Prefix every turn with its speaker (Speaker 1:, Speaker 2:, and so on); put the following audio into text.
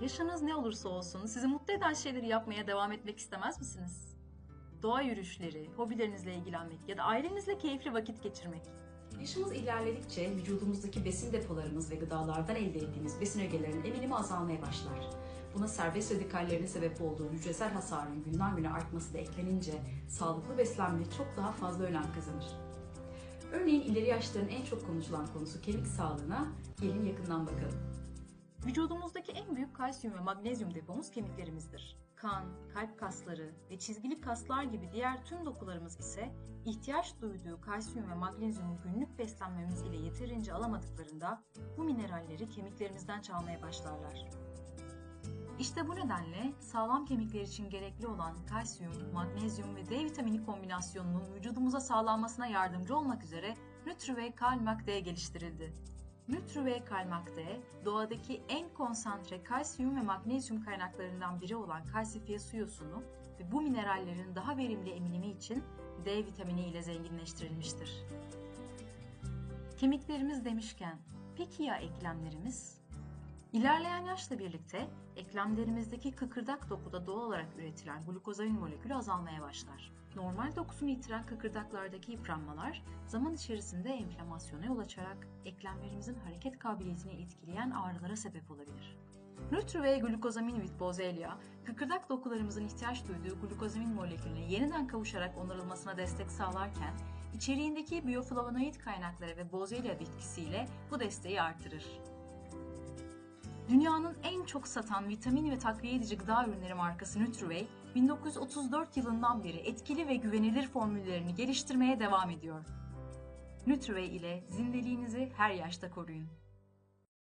Speaker 1: Yaşınız ne olursa olsun sizi mutlu eden şeyleri yapmaya devam etmek istemez misiniz? Doğa yürüyüşleri, hobilerinizle ilgilenmek ya da ailenizle keyifli vakit geçirmek.
Speaker 2: Yaşımız ilerledikçe vücudumuzdaki besin depolarımız ve gıdalardan elde ettiğimiz besin ögelerinin eminimi azalmaya başlar. Buna serbest radikallerin sebep olduğu hücresel hasarın günden güne artması da eklenince sağlıklı beslenme çok daha fazla önem kazanır. Örneğin ileri yaşların en çok konuşulan konusu kemik sağlığına gelin yakından bakalım.
Speaker 1: Vücudumuzdaki en büyük kalsiyum ve magnezyum depomuz kemiklerimizdir. Kan, kalp kasları ve çizgili kaslar gibi diğer tüm dokularımız ise ihtiyaç duyduğu kalsiyum ve magnezyumu günlük beslenmemiz ile yeterince alamadıklarında bu mineralleri kemiklerimizden çalmaya başlarlar. İşte bu nedenle sağlam kemikler için gerekli olan kalsiyum, magnezyum ve D vitamini kombinasyonunun vücudumuza sağlanmasına yardımcı olmak üzere Nutri Kalmak D geliştirildi. Nutri Kalmak D, doğadaki en konsantre kalsiyum ve magnezyum kaynaklarından biri olan kalsifiye su yosunu ve bu minerallerin daha verimli eminimi için D vitamini ile zenginleştirilmiştir. Kemiklerimiz demişken, peki ya eklemlerimiz? İlerleyen yaşla birlikte eklemlerimizdeki kıkırdak dokuda doğal olarak üretilen glukozamin molekülü azalmaya başlar. Normal dokusunu yitiren kıkırdaklardaki yıpranmalar zaman içerisinde enflamasyona yol açarak eklemlerimizin hareket kabiliyetini etkileyen ağrılara sebep olabilir. Nutri ve glukozamin with Bozelia, kıkırdak dokularımızın ihtiyaç duyduğu glukozamin molekülüne yeniden kavuşarak onarılmasına destek sağlarken, içeriğindeki biyoflavonoid kaynakları ve Bozelia bitkisiyle bu desteği artırır. Dünyanın en çok satan vitamin ve takviye edici gıda ürünleri markası Nutrivey, 1934 yılından beri etkili ve güvenilir formüllerini geliştirmeye devam ediyor. Nutrivey ile zindeliğinizi her yaşta koruyun.